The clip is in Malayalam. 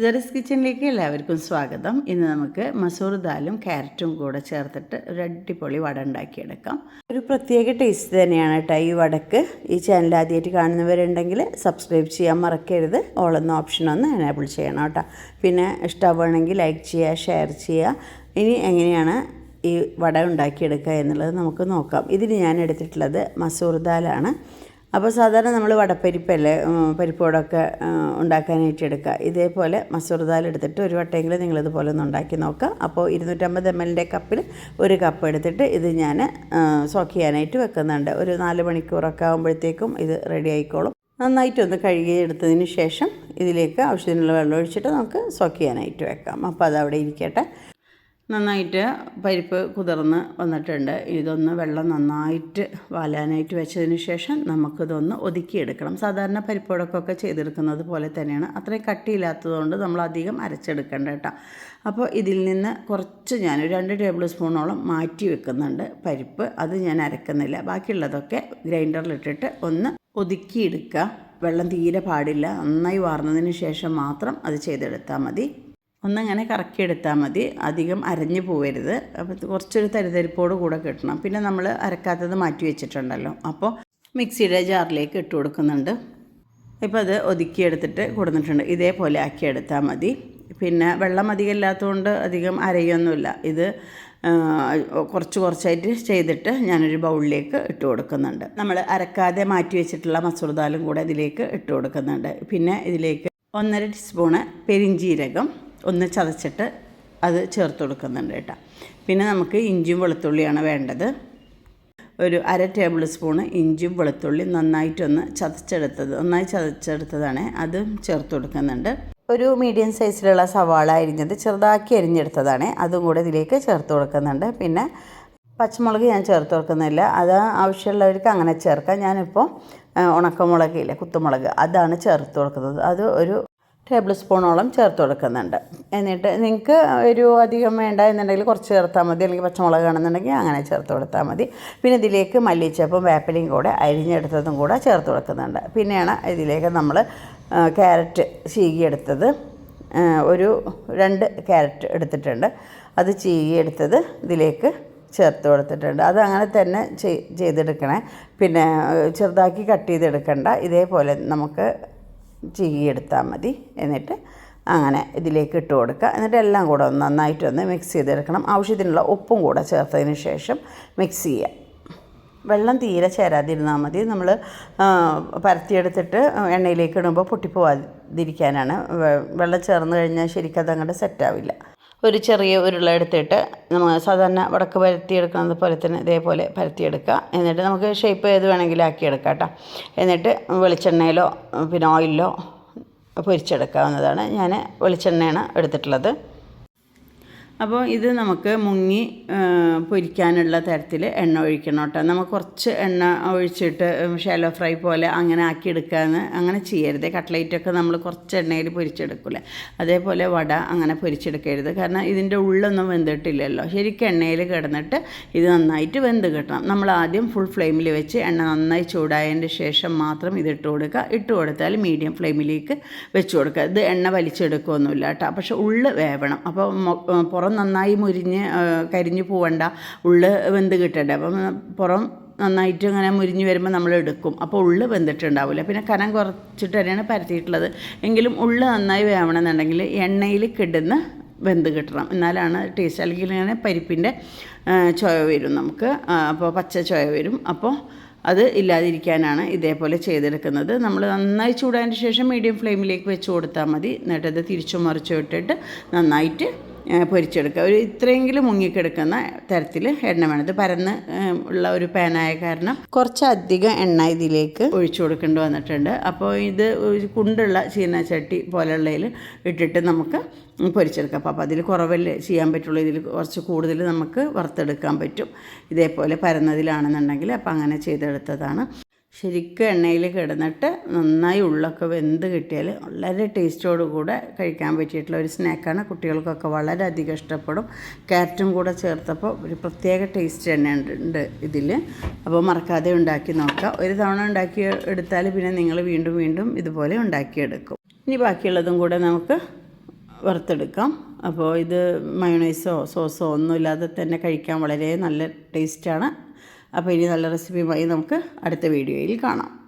ജെറിസ് കിച്ചണിലേക്ക് എല്ലാവർക്കും സ്വാഗതം. ഇന്ന് നമുക്ക് മസൂർ ദാലും ക്യാരറ്റും കൂടെ ചേർത്തിട്ട് ഒരു അടിപൊളി വട ഉണ്ടാക്കിയെടുക്കാം. ഒരു പ്രത്യേക ടേസ്റ്റ് തന്നെയാണ് കേട്ടോ ഈ വടക്ക്. ഈ ചാനൽ ആദ്യമായിട്ട് കാണുന്നവരുണ്ടെങ്കിൽ സബ്സ്ക്രൈബ് ചെയ്യാൻ മറക്കരുത്. ഓളെന്ന ഓപ്ഷൻ ഒന്ന് എനേബിൾ ചെയ്യണം കേട്ടോ പിന്നെ ഇഷ്ടമാണെങ്കിൽ ലൈക്ക് ചെയ്യുക ഷെയർ ചെയ്യുക. ഇനി എങ്ങനെയാണ് ഈ വട ഉണ്ടാക്കിയെടുക്കുക എന്നുള്ളത് നമുക്ക് നോക്കാം. ഇതിന് ഞാൻ എടുത്തിട്ടുള്ളത് മസൂർ ദാലാണ്. അപ്പോൾ സാധാരണ നമ്മൾ വടപ്പരിപ്പല്ലേ പരിപ്പോടൊക്കെ ഉണ്ടാക്കാനായിട്ട് എടുക്കുക. ഇതേപോലെ മസൂർ ദാൽ എടുത്തിട്ട് ഒരു വട്ടമെങ്കിലും നിങ്ങളിതുപോലെ ഒന്ന് ഉണ്ടാക്കി നോക്കുക. അപ്പോൾ ഇരുന്നൂറ്റമ്പത് എം എല്ലിന്റെ കപ്പിൽ ഒരു കപ്പ് എടുത്തിട്ട് ഇത് ഞാൻ സോക്ക് ചെയ്യാനായിട്ട് വെക്കുന്നുണ്ട്. ഒരു നാല് മണിക്കൂറൊക്കെ ആകുമ്പോഴത്തേക്കും ഇത് റെഡി ആയിക്കോളും. നന്നായിട്ടൊന്ന് കഴുകി എടുത്തതിന് ശേഷം ഇതിലേക്ക് ആവശ്യത്തിനുള്ള വെള്ളം ഒഴിച്ചിട്ട് നമുക്ക് സോക്ക് ചെയ്യാനായിട്ട് വെക്കാം. അപ്പോൾ അത് അവിടെ ഇരിക്കട്ടെ. നന്നായിട്ട് പരിപ്പ് കുതിർന്ന് വന്നിട്ടുണ്ട്. ഇതൊന്ന് വെള്ളം നന്നായിട്ട് വാലാനായിട്ട് വെച്ചതിന് ശേഷം നമുക്കിതൊന്ന് ഒതുക്കിയെടുക്കണം. സാധാരണ പരിപ്പോടൊക്കെ ചെയ്തെടുക്കുന്നത് പോലെ തന്നെയാണ്. അത്രയും കട്ടിയില്ലാത്തതുകൊണ്ട് നമ്മൾ അധികം അരച്ചെടുക്കേണ്ട കേട്ടോ. അപ്പോൾ ഇതിൽ നിന്ന് കുറച്ച് ഞാൻ രണ്ട് ടേബിൾ സ്പൂണോളം മാറ്റി വെക്കുന്നുണ്ട് പരിപ്പ്. അത് ഞാൻ അരക്കുന്നില്ല. ബാക്കിയുള്ളതൊക്കെ ഗ്രൈൻഡറിലിട്ടിട്ട് ഒന്ന് ഒതുക്കിയെടുക്കുക. വെള്ളം തീരെ പാടില്ല. നന്നായി വാർന്നതിന് ശേഷം മാത്രം അത് ചെയ്തെടുത്താൽ മതി. ഒന്നങ്ങനെ കറക്കിയെടുത്താൽ മതി. അധികം അരഞ്ഞു പോവരുത്. അപ്പോൾ കുറച്ചൊരു തരിതരിപ്പോട് കൂടെ കിട്ടണം. പിന്നെ നമ്മൾ അരക്കാത്തത് മാറ്റി വെച്ചിട്ടുണ്ടല്ലോ. അപ്പോൾ മിക്സിയുടെ ജാറിലേക്ക് ഇട്ട് കൊടുക്കുന്നുണ്ട്. ഇപ്പോൾ അത് ഒതുക്കിയെടുത്തിട്ട് കൊടുത്തിട്ടുണ്ട്. ഇതേപോലെ ആക്കിയെടുത്താൽ മതി. പിന്നെ വെള്ളം അധികം ഇല്ലാത്തതുകൊണ്ട് അധികം അരയൊന്നുമില്ല. ഇത് കുറച്ച് കുറച്ചായിട്ട് ചെയ്തിട്ട് ഞാനൊരു ബൗളിലേക്ക് ഇട്ട് കൊടുക്കുന്നുണ്ട്. നമ്മൾ അരക്കാതെ മാറ്റി വെച്ചിട്ടുള്ള മസൂർ ദാലും കൂടെ ഇതിലേക്ക് ഇട്ട് കൊടുക്കുന്നുണ്ട്. പിന്നെ ഇതിലേക്ക് ഒന്നര ടീസ്പൂണ് പെരിഞ്ജീരകം ഒന്ന് ചതച്ചിട്ട് അത് ചേർത്ത് കൊടുക്കുന്നുണ്ട് കേട്ടോ. പിന്നെ നമുക്ക് ഇഞ്ചും വെളുത്തുള്ളിയാണ് വേണ്ടത്. ഒരു അര ടേബിൾ സ്പൂണ് ഇഞ്ചും വെളുത്തുള്ളി നന്നായിട്ടൊന്ന് ചതച്ചെടുത്തത് നന്നായി ചതച്ചെടുത്തതാണ് അത് ചേർത്ത് കൊടുക്കുന്നുണ്ട്. ഒരു മീഡിയം സൈസിലുള്ള സവാള അരിഞ്ഞത് ചെറുതാക്കി അരിഞ്ഞെടുത്തതാണ് അതും കൂടെ ഇതിലേക്ക് ചേർത്ത് കൊടുക്കുന്നുണ്ട്. പിന്നെ പച്ചമുളക് ഞാൻ ചേർത്ത് കൊടുക്കുന്നില്ല അത് ആവശ്യമുള്ളവർക്ക് അങ്ങനെ ചേർക്കാം. ഞാനിപ്പോൾ ഉണക്കമുളക് കുത്തുമുളക് അതാണ് ചേർത്ത് കൊടുക്കുന്നത്. അത് ഒരു ടേബിൾ സ്പൂണോളം ചേർത്ത് കൊടുക്കുന്നുണ്ട്. എന്നിട്ട് നിങ്ങൾക്ക് ഒരു അധികം വേണ്ട എന്നുണ്ടെങ്കിൽ കുറച്ച് ചേർത്താൽ മതി. അല്ലെങ്കിൽ പച്ചമുളക് ആണെന്നുണ്ടെങ്കിൽ അങ്ങനെ ചേർത്ത് കൊടുത്താൽ മതി. പിന്നെ ഇതിലേക്ക് മല്ലിച്ചപ്പും വേപ്പലയും കൂടെ അരിഞ്ഞെടുത്തതും കൂടെ ചേർത്ത് കൊടുക്കുന്നുണ്ട്. പിന്നെയാണ് ഇതിലേക്ക് നമ്മൾ ക്യാരറ്റ് ചീകിയെടുത്തത്. ഒരു രണ്ട് ക്യാരറ്റ് എടുത്തിട്ടുണ്ട്. അത് ചീകിയെടുത്തത് ഇതിലേക്ക് ചേർത്ത് കൊടുത്തിട്ടുണ്ട്. അത് അങ്ങനെ തന്നെ ചെയ്- ചെയ്തെടുക്കണേ. പിന്നെ ചെറുതാക്കി കട്ട് ചെയ്തെടുക്കണ്ട. ഇതേപോലെ നമുക്ക് ചീകിയെടുത്താൽ മതി. എന്നിട്ട് അങ്ങനെ ഇതിലേക്ക് ഇട്ട് കൊടുക്കുക. എന്നിട്ട് എല്ലാം കൂടെ ഒന്ന് നന്നായിട്ടൊന്ന് മിക്സ് ചെയ്തെടുക്കണം. ആവശ്യത്തിനുള്ള ഉപ്പും കൂടെ ചേർത്തതിന് ശേഷം മിക്സ് ചെയ്യുക. വെള്ളം തീരെ ചേരാതിരുന്നാൽ മതി. നമ്മൾ പരത്തിയെടുത്തിട്ട് എണ്ണയിലേക്ക് ഇടുമ്പോൾ പൊട്ടിപ്പോവാതിരിക്കാനാണ്. വെള്ളം ചേർന്ന് കഴിഞ്ഞാൽ ശരിക്കും അതങ്ങോട്ട് സെറ്റാവില്ല ഒരു ചെറിയ ഉരുള എടുത്തിട്ട് നമ്മൾ സാധാരണ വടക്ക് പരത്തിയെടുക്കുന്നത് പോലെ തന്നെ ഇതേപോലെ പരത്തിയെടുക്കുക. എന്നിട്ട് നമുക്ക് ഷേപ്പ് ഏത് വേണമെങ്കിലും ആക്കിയെടുക്കാം കേട്ടോ. എന്നിട്ട് വെളിച്ചെണ്ണയിലോ പിന്നെ ഓയിലിലോ പൊരിച്ചെടുക്കാവുന്നതാണ്. ഞാൻ വെളിച്ചെണ്ണയാണ് എടുത്തിട്ടുള്ളത്. അപ്പോൾ ഇത് നമുക്ക് മുങ്ങി പൊരിക്കാനുള്ള തരത്തിൽ എണ്ണ ഒഴിക്കണം കേട്ടോ. നമുക്ക് കുറച്ച് എണ്ണ ഒഴിച്ചിട്ട് ഷാലോ ഫ്രൈ പോലെ അങ്ങനെ ആക്കി ആക്കിയെടുക്കാന്ന് അങ്ങനെ ചെയ്യരുത്. കട്ട്ലേറ്റൊക്കെ നമ്മൾ കുറച്ച് എണ്ണയിൽ പൊരിച്ചെടുക്കില്ല അതേപോലെ വട അങ്ങനെ പൊരിച്ചെടുക്കരുത്. കാരണം ഇതിന്റെ ഉള്ളൊന്നും വെന്തിട്ടില്ലല്ലോ. ശരിക്കും എണ്ണയിൽ കിടന്നിട്ട് ഇത് നന്നായിട്ട് വെന്ത് കിട്ടണം. നമ്മൾ ആദ്യം ഫുൾ ഫ്ലെയിമിൽ വെച്ച് എണ്ണ നന്നായി ചൂടായതിന്റെ ശേഷം മാത്രം ഇത് ഇട്ട് കൊടുക്കുക. ഇട്ട് കൊടുത്താൽ മീഡിയം ഫ്ലെയിമിലേക്ക് വെച്ച് കൊടുക്കുക. ഇത് എണ്ണ വലിച്ചെടുക്കുകയൊന്നുമില്ല കേട്ടോ. പക്ഷേ ഉള്ള് വേവണം. അപ്പോൾ പുറം നന്നായി മുരിഞ്ഞ് കരിഞ്ഞു പോവണ്ട. ഉള്ള് വെന്ത് കിട്ടണ്ടേ? അപ്പം പുറം നന്നായിട്ട് അങ്ങനെ മുരിഞ്ഞ് വരുമ്പോൾ നമ്മൾ എടുക്കും. അപ്പോൾ ഉള്ള് വെന്തിട്ടുണ്ടാവില്ല. പിന്നെ കനം കുറച്ചിട്ട് തന്നെയാണ് പരത്തിയിട്ടുള്ളത്. എങ്കിലും ഉള്ള് നന്നായി വേവണമെന്നുണ്ടെങ്കിൽ എണ്ണയിൽ കിടന്ന് വെന്ത് കിട്ടണം. എന്നാലാണ് ടേസ്റ്റ്. അല്ലെങ്കിൽ ഇങ്ങനെ പരിപ്പിന്റെ ചോയ വരും നമുക്ക്. അപ്പോൾ പച്ച ചോയ വരും. അപ്പോൾ അത് ഇല്ലാതിരിക്കാനാണ് ഇതേപോലെ ചെയ്തെടുക്കുന്നത്. നമ്മൾ നന്നായി ചൂടാൻ ശേഷം മീഡിയം ഫ്ലെയിമിലേക്ക് വെച്ച് കൊടുത്താൽ മതി. എന്നിട്ട് അത് തിരിച്ചു മറിച്ചു വിട്ടിട്ട് നന്നായിട്ട് പൊരിച്ചെടുക്കുക. ഒരു ഇത്രയെങ്കിലും മുങ്ങിക്കെടുക്കുന്ന തരത്തിൽ എണ്ണ വേണം. ഇത് പരന്ന് ഉള്ള ഒരു പാനായ കാരണം കുറച്ചധികം എണ്ണ ഇതിലേക്ക് ഒഴിച്ചു കൊടുക്കേണ്ടി വന്നിട്ടുണ്ട്. അപ്പോൾ ഇത് കുണ്ടുള്ള ചീനച്ചട്ടി പോലെയുള്ളതിൽ ഇട്ടിട്ട് നമുക്ക് പൊരിച്ചെടുക്കാം. അപ്പോൾ അതിൽ കുറവല്ലേ ചെയ്യാൻ പറ്റുള്ളൂ. ഇതിൽ കുറച്ച് കൂടുതൽ നമുക്ക് വറുത്തെടുക്കാൻ പറ്റും. ഇതേപോലെ പരന്നതിലാണെന്നുണ്ടെങ്കിൽ അപ്പോൾ അങ്ങനെ ചെയ്തെടുത്തതാണ്. ശരിക്കും എണ്ണയിൽ കിടന്നിട്ട് നന്നായി ഉള്ളൊക്കെ വെന്ത് കിട്ടിയാൽ വളരെ ടേസ്റ്റോട് കൂടെ കഴിക്കാൻ പറ്റിയിട്ടുള്ള ഒരു സ്നാക്കാണ്. കുട്ടികൾക്കൊക്കെ വളരെയധികം ഇഷ്ടപ്പെടും. ക്യാരറ്റും കൂടെ ചേർത്തപ്പോൾ ഒരു പ്രത്യേക ടേസ്റ്റ് തന്നെ ഉണ്ട് ഇതിൽ അപ്പോൾ മറക്കാതെ ഉണ്ടാക്കി നോക്കുക. ഒരു തവണ ഉണ്ടാക്കി എടുത്താൽ പിന്നെ നിങ്ങൾ വീണ്ടും വീണ്ടും ഇതുപോലെ ഉണ്ടാക്കിയെടുക്കും. ഇനി ബാക്കിയുള്ളതും കൂടെ നമുക്ക് വറുത്തെടുക്കാം. അപ്പോൾ ഇത് മയോണൈസോ സോസോ ഒന്നുമില്ലാതെ തന്നെ കഴിക്കാൻ വളരെ നല്ല ടേസ്റ്റാണ്. അപ്പോൾ ഇനി നല്ല റെസിപ്പിയുമായി നമുക്ക് അടുത്ത വീഡിയോയിൽ കാണാം.